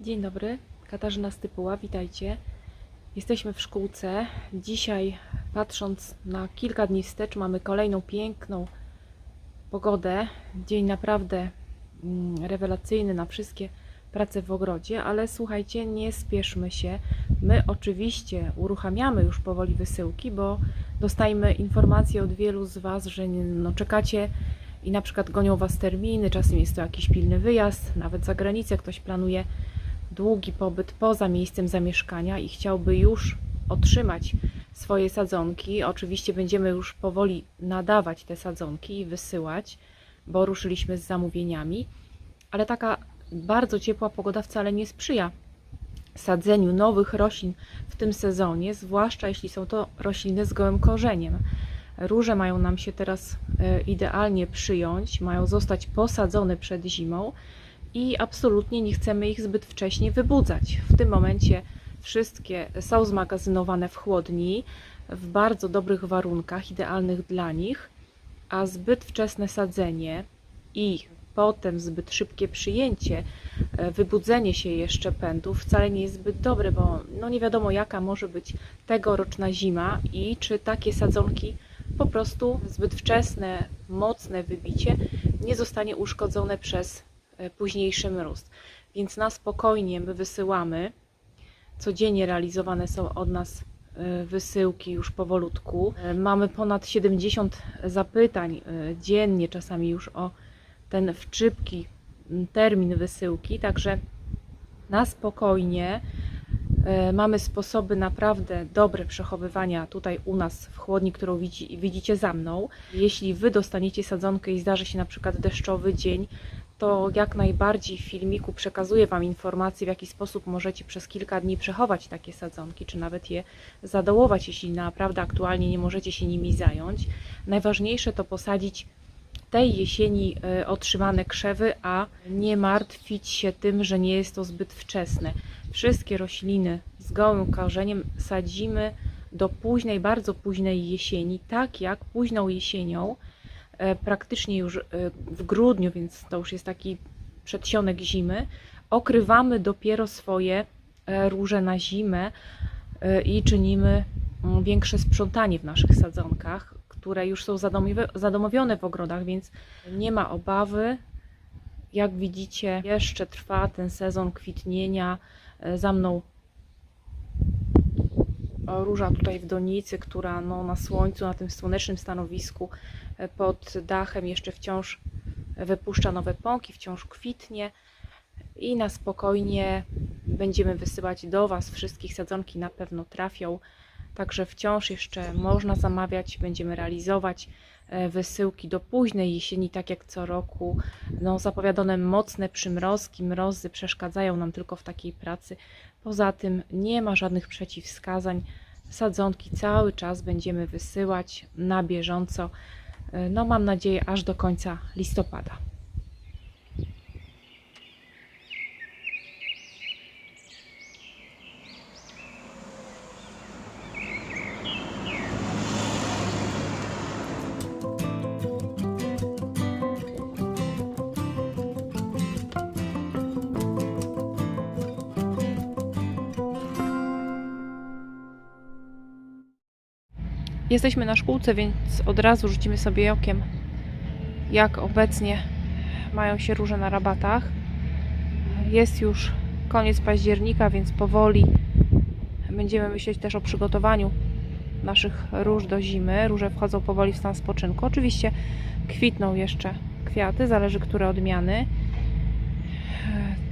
Dzień dobry, Katarzyna Stypuła, witajcie. Jesteśmy w szkółce. Dzisiaj, patrząc na kilka dni wstecz, mamy kolejną piękną pogodę. Dzień naprawdę mm, rewelacyjny na wszystkie prace w ogrodzie, ale słuchajcie, nie spieszmy się. My oczywiście uruchamiamy już powoli wysyłki, bo dostajemy informacje od wielu z Was, że no, czekacie i na przykład gonią Was terminy, czasem jest to jakiś pilny wyjazd, nawet za granicę ktoś planuje długi pobyt poza miejscem zamieszkania i chciałby już otrzymać swoje sadzonki. Oczywiście będziemy już powoli nadawać te sadzonki i wysyłać, bo ruszyliśmy z zamówieniami, ale taka bardzo ciepła pogoda wcale nie sprzyja sadzeniu nowych roślin w tym sezonie, zwłaszcza jeśli są to rośliny z gołym korzeniem. Róże mają nam się teraz e, idealnie przyjąć, mają zostać posadzone przed zimą i absolutnie nie chcemy ich zbyt wcześnie wybudzać. W tym momencie wszystkie są zmagazynowane w chłodni, w bardzo dobrych warunkach, idealnych dla nich, a zbyt wczesne sadzenie i potem zbyt szybkie przyjęcie, e, wybudzenie się jeszcze pędów wcale nie jest zbyt dobre, bo no nie wiadomo jaka może być tegoroczna zima i czy takie sadzonki po prostu zbyt wczesne, mocne wybicie nie zostanie uszkodzone przez późniejszy mróz. Więc na spokojnie my wysyłamy. Codziennie realizowane są od nas e, wysyłki już powolutku. E, Mamy ponad 70 zapytań e, dziennie, czasami już o ten wczypki m, termin wysyłki, także na spokojnie e, mamy sposoby naprawdę dobre przechowywania tutaj u nas w chłodni, którą widzi, widzicie za mną. Jeśli Wy dostaniecie sadzonkę i zdarzy się na przykład deszczowy dzień, to jak najbardziej w filmiku przekazuję Wam informacje, w jaki sposób możecie przez kilka dni przechować takie sadzonki, czy nawet je zadołować, jeśli naprawdę aktualnie nie możecie się nimi zająć. Najważniejsze to posadzić tej jesieni e, otrzymane krzewy, a nie martwić się tym, że nie jest to zbyt wczesne. Wszystkie rośliny z gołym korzeniem sadzimy do późnej, bardzo późnej jesieni, tak jak późną jesienią, praktycznie już e, w grudniu, więc to już jest taki przedsionek zimy, okrywamy dopiero swoje e, róże na zimę e, i czynimy mm, większe sprzątanie w naszych sadzonkach, które już są zadomowi- zadomowione w ogrodach, więc nie ma obawy. Jak widzicie, jeszcze trwa ten sezon kwitnienia. E, Za mną róża tutaj w donicy, która no, na słońcu, na tym słonecznym stanowisku e, pod dachem jeszcze wciąż wypuszcza nowe pąki, wciąż kwitnie. I na spokojnie będziemy wysyłać do Was wszystkich. Sadzonki na pewno trafią. Także wciąż jeszcze można zamawiać, będziemy realizować. e, wysyłki do późnej jesieni, tak jak co roku. No, zapowiadane mocne przymrozki, mrozy przeszkadzają nam tylko w takiej pracy. Poza tym nie ma żadnych przeciwwskazań. Sadzonki cały czas będziemy wysyłać na bieżąco. E, No, mam nadzieję, aż do końca listopada. Jesteśmy na szkółce, więc od razu rzucimy sobie okiem, jak obecnie mają się róże na rabatach. Jest już koniec października, więc powoli będziemy myśleć też o przygotowaniu naszych róż do zimy. Róże wchodzą powoli w stan spoczynku. Oczywiście kwitną jeszcze kwiaty, zależy które odmiany.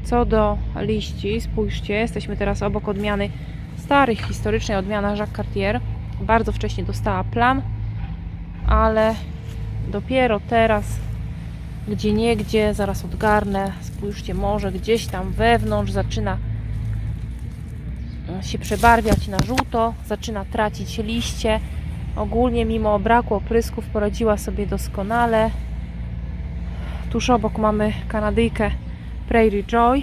Co do liści, spójrzcie, jesteśmy teraz obok odmiany starej, historycznej odmiana Jacques Cartier bardzo wcześnie dostała plam, ale dopiero teraz, gdzie niegdzie, zaraz odgarnę, spójrzcie, może gdzieś tam wewnątrz zaczyna się przebarwiać na żółto, zaczyna tracić liście. Ogólnie, mimo braku oprysków, poradziła sobie doskonale. Tuż obok mamy Kanadyjkę Prairie Joy.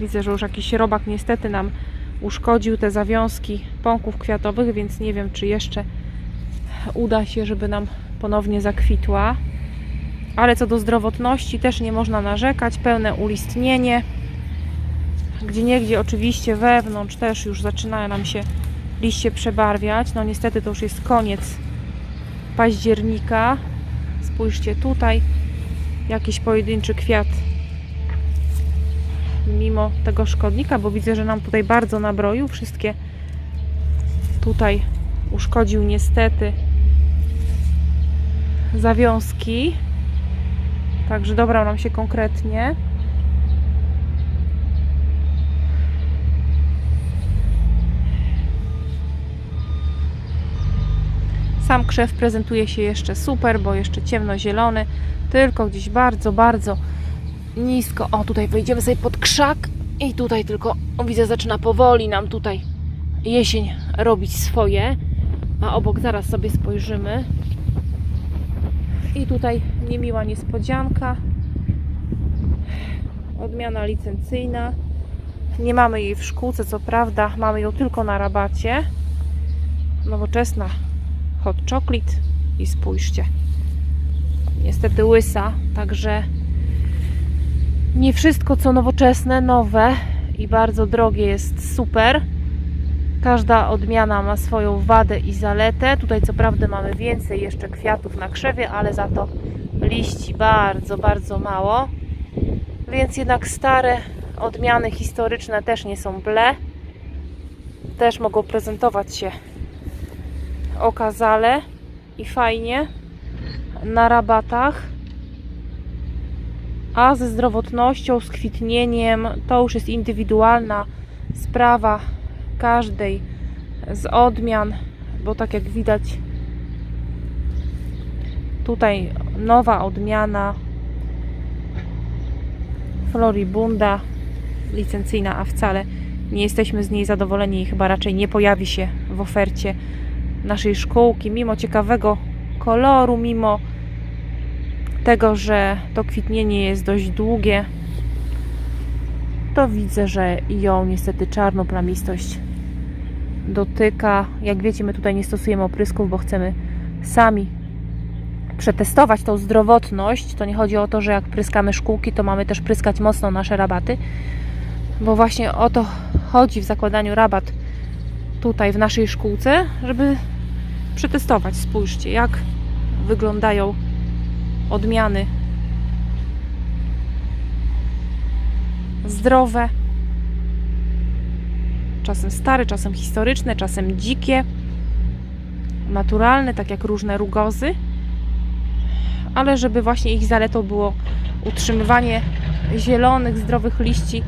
Widzę, że już jakiś robak niestety nam uszkodził te zawiązki pąków kwiatowych, więc nie wiem, czy jeszcze uda się, żeby nam ponownie zakwitła. ale co do zdrowotności też nie można narzekać, pełne ulistnienie. Gdzie niegdzie oczywiście wewnątrz też już zaczynają nam się liście przebarwiać. No niestety to już jest koniec października. Spójrzcie tutaj, jakiś pojedynczy kwiat mimo tego szkodnika, bo widzę, że nam tutaj bardzo nabroił. Wszystkie tutaj uszkodził niestety zawiązki. Także dobrał nam się konkretnie. Sam krzew prezentuje się jeszcze super, bo jeszcze ciemnozielony, tylko gdzieś bardzo, bardzo nisko. O, tutaj wejdziemy sobie pod krzak i tutaj tylko, o, widzę, zaczyna powoli nam tutaj jesień robić swoje. A obok zaraz sobie spojrzymy. I tutaj niemiła niespodzianka. Odmiana licencyjna. Nie mamy jej w szkółce, co prawda, mamy ją tylko na rabacie. Nowoczesna hot chocolate i spójrzcie. Niestety łysa, także nie wszystko co nowoczesne, nowe i bardzo drogie jest super. Każda odmiana ma swoją wadę i zaletę. Tutaj co prawda mamy więcej jeszcze kwiatów na krzewie, ale za to liści bardzo, bardzo mało. Więc jednak stare odmiany historyczne też nie są ble. Też mogą prezentować się okazale i fajnie na rabatach. A ze zdrowotnością, z kwitnieniem to już jest indywidualna sprawa każdej z odmian, bo tak jak widać tutaj nowa odmiana Floribunda licencyjna, a wcale nie jesteśmy z niej zadowoleni i chyba raczej nie pojawi się w ofercie naszej szkółki, mimo ciekawego koloru, mimo tego, że to kwitnienie jest dość długie, to widzę, że ją niestety czarnoplamistość dotyka. Jak wiecie, my tutaj nie stosujemy oprysków, bo chcemy sami przetestować tą zdrowotność. To nie chodzi o to, że jak pryskamy szkółki, to mamy też pryskać mocno nasze rabaty, bo właśnie o to chodzi w zakładaniu rabat tutaj w naszej szkółce, żeby przetestować. Spójrzcie, jak wyglądają odmiany. Zdrowe, czasem stare, czasem historyczne, czasem dzikie, naturalne, tak jak różne rugozy, ale żeby właśnie ich zaletą było utrzymywanie zielonych, zdrowych liści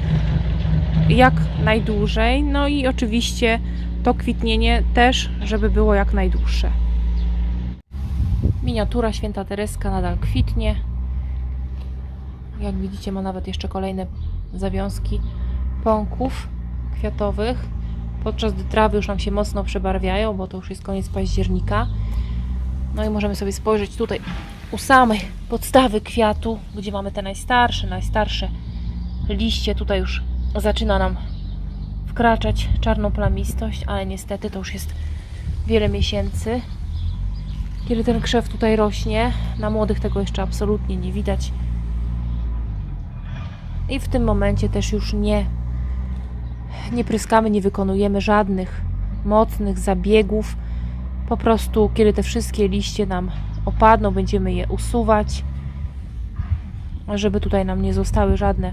jak najdłużej, no i oczywiście to kwitnienie też, żeby było jak najdłuższe. Miniatura Święta Tereska nadal kwitnie. Jak widzicie, ma nawet jeszcze kolejne zawiązki pąków kwiatowych. Podczas gdy trawy już nam się mocno przebarwiają, bo to już jest koniec października. No i możemy sobie spojrzeć tutaj u samej podstawy kwiatu, gdzie mamy te najstarsze, najstarsze liście. Tutaj już zaczyna nam wkraczać czarnoplamistość, ale niestety to już jest wiele miesięcy. Kiedy ten krzew tutaj rośnie, na młodych tego jeszcze absolutnie nie widać. I w tym momencie też już nie, nie pryskamy, nie wykonujemy żadnych mocnych zabiegów. Po prostu, kiedy te wszystkie liście nam opadną, będziemy je usuwać, żeby tutaj nam nie zostały żadne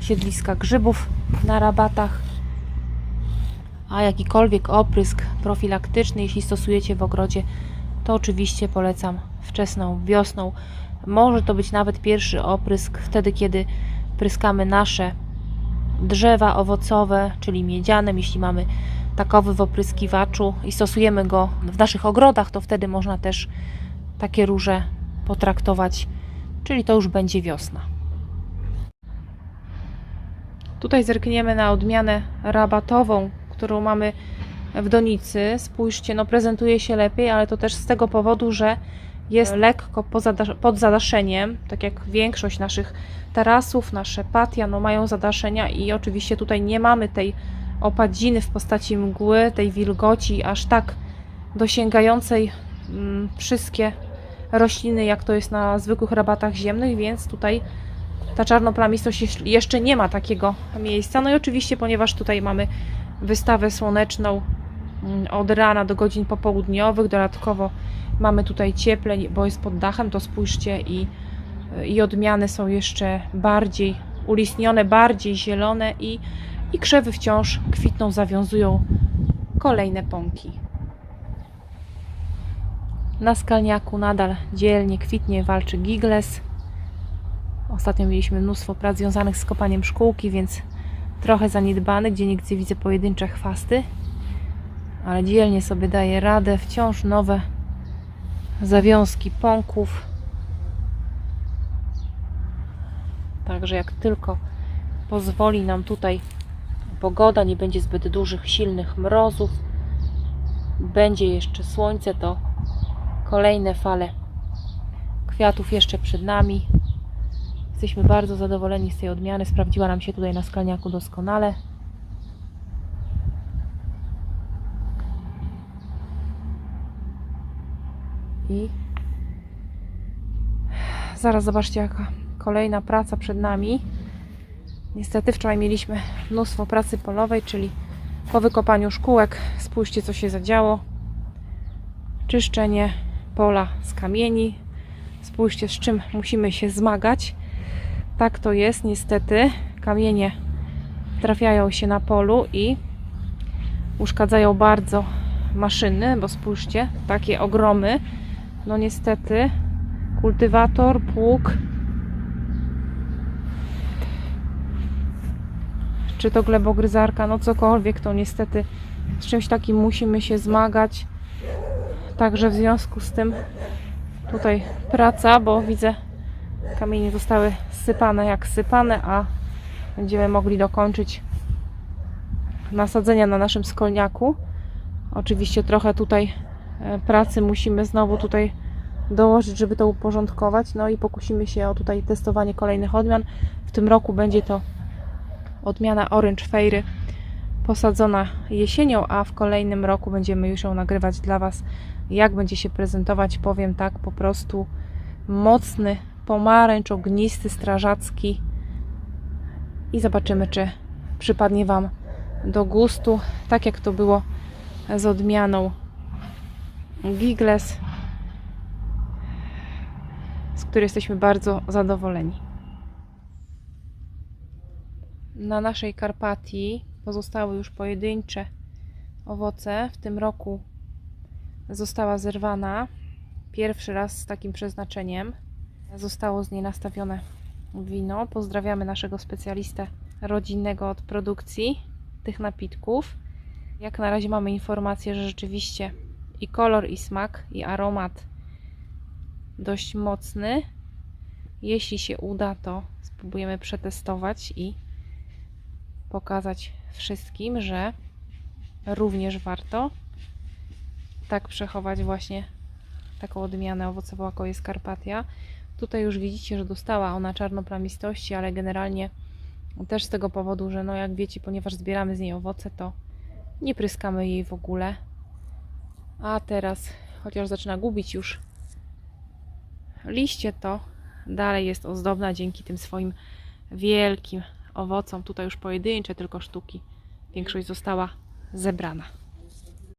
siedliska grzybów na rabatach. A jakikolwiek oprysk profilaktyczny, jeśli stosujecie w ogrodzie, to oczywiście polecam wczesną wiosną. Może to być nawet pierwszy oprysk wtedy, kiedy pryskamy nasze drzewa owocowe, czyli miedzianem. Jeśli mamy takowy w opryskiwaczu i stosujemy go w naszych ogrodach, to wtedy można też takie róże potraktować, czyli to już będzie wiosna. Tutaj zerkniemy na odmianę rabatową, którą mamy w donicy. Spójrzcie, no prezentuje się lepiej, ale to też z tego powodu, że jest lekko pod zadaszeniem, tak jak większość naszych tarasów, nasze patia no mają zadaszenia i oczywiście tutaj nie mamy tej opadziny w postaci mgły, tej wilgoci aż tak dosięgającej mm, wszystkie rośliny, jak to jest na zwykłych rabatach ziemnych, więc tutaj ta czarnoplamistość jeszcze nie ma takiego miejsca. No i oczywiście, ponieważ tutaj mamy wystawę słoneczną od rana do godzin popołudniowych, dodatkowo mamy tutaj cieplej, bo jest pod dachem, to spójrzcie i, i odmiany są jeszcze bardziej ulistnione, bardziej zielone i, i krzewy wciąż kwitną, zawiązują kolejne pąki. Na skalniaku nadal dzielnie kwitnie walczy gigles. Ostatnio mieliśmy mnóstwo prac związanych z kopaniem szkółki, więc trochę zaniedbany, gdzie nigdzie widzę pojedyncze chwasty, ale dzielnie sobie daje radę. Wciąż nowe zawiązki pąków. Także jak tylko pozwoli nam tutaj pogoda, nie będzie zbyt dużych, silnych mrozów, będzie jeszcze słońce, to kolejne fale kwiatów jeszcze przed nami. Jesteśmy bardzo zadowoleni z tej odmiany. Sprawdziła nam się tutaj na skalniaku doskonale. I zaraz zobaczcie, jaka kolejna praca przed nami. Niestety wczoraj mieliśmy mnóstwo pracy polowej, czyli po wykopaniu szkółek. Spójrzcie, co się zadziało. Czyszczenie pola z kamieni. Spójrzcie, z czym musimy się zmagać. Tak to jest, niestety. Kamienie trafiają się na polu i uszkadzają bardzo maszyny, bo spójrzcie, takie ogromy. No niestety, kultywator, pług, czy to glebogryzarka, no cokolwiek, to niestety z czymś takim musimy się zmagać. Także w związku z tym tutaj praca, bo widzę kamienie zostały sypane jak sypane, a będziemy mogli dokończyć nasadzenia na naszym skolniaku. Oczywiście trochę tutaj pracy musimy znowu tutaj dołożyć, żeby to uporządkować. No i pokusimy się o tutaj testowanie kolejnych odmian. W tym roku będzie to odmiana Orange Fairy posadzona jesienią, a w kolejnym roku będziemy już ją nagrywać dla Was. Jak będzie się prezentować, powiem tak, po prostu mocny pomarańcz, ognisty, strażacki i zobaczymy, czy przypadnie Wam do gustu, tak jak to było z odmianą Gigles, z której jesteśmy bardzo zadowoleni. Na naszej Karpatii pozostały już pojedyncze owoce. W tym roku została zerwana pierwszy raz z takim przeznaczeniem. Zostało z niej nastawione wino. Pozdrawiamy naszego specjalistę rodzinnego od produkcji tych napitków. Jak na razie mamy informację, że rzeczywiście i kolor, i smak, i aromat dość mocny. Jeśli się uda, to spróbujemy przetestować i pokazać wszystkim, że również warto tak przechować właśnie taką odmianę owocową, jaką jest Karpatia. Tutaj już widzicie, że dostała ona czarnoplamistości, ale generalnie też z tego powodu, że no jak wiecie, ponieważ zbieramy z niej owoce, to nie pryskamy jej w ogóle. A teraz, chociaż zaczyna gubić już liście, to dalej jest ozdobna dzięki tym swoim wielkim owocom. Tutaj już pojedyncze tylko sztuki. Większość została zebrana.